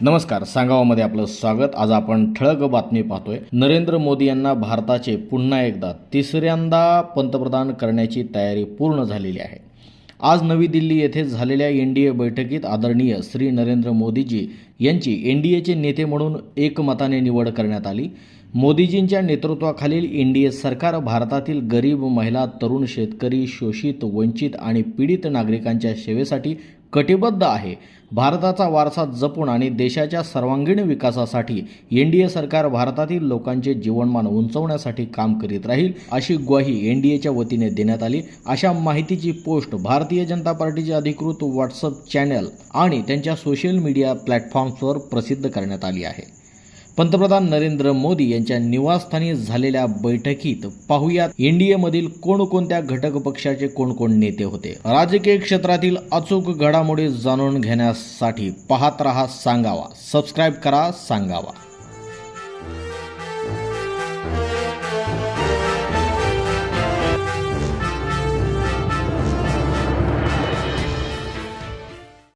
नमस्कार सांगावामध्ये आपलं स्वागत. आज आपण ठळक बातमी पाहतोय. नरेंद्र मोदी यांना भारताचे पुन्हा एकदा तिसऱ्यांदा पंतप्रधान करण्याची तयारी पूर्ण झालेली आहे. आज नवी दिल्ली येथे झालेल्या एन डी ए बैठकीत आदरणीय श्री नरेंद्र मोदीजी यांची एन डी एचे नेते म्हणून एकमताने निवड करण्यात आली. मोदीजींच्या नेतृत्वाखालील एन डी ए सरकार भारतातील गरीब महिला तरुण शेतकरी शोषित वंचित आणि पीडित नागरिकांच्या सेवेसाठी कटिबद्ध आहे. भारताचा वारसा जपून आणि देशाच्या सर्वांगीण विकासासाठी एन डी ए सरकार भारतातील लोकांचे जीवनमान उंचवण्यासाठी काम करीत राहील अशी ग्वाही एन डी एच्या वतीने देण्यात आली. अशा माहितीची पोस्ट भारतीय जनता पार्टीचे अधिकृत व्हॉट्सअप चॅनल आणि त्यांच्या सोशल मीडिया प्लॅटफॉर्म्सवर प्रसिद्ध करण्यात आली आहे. पंतप्रधान नरेंद्र मोदी यांच्या निवासस्थानी झालेल्या बैठकीत पाहुयात. एनडीएमधील कोणकोणत्या घटक पक्षाचे कोणकोण नेते होते? राजकीय क्षेत्रातील अचूक घडामोडी जाणून घेण्यासाठी पाहत रहा सांगावा. सबस्क्राईब करा सांगावा.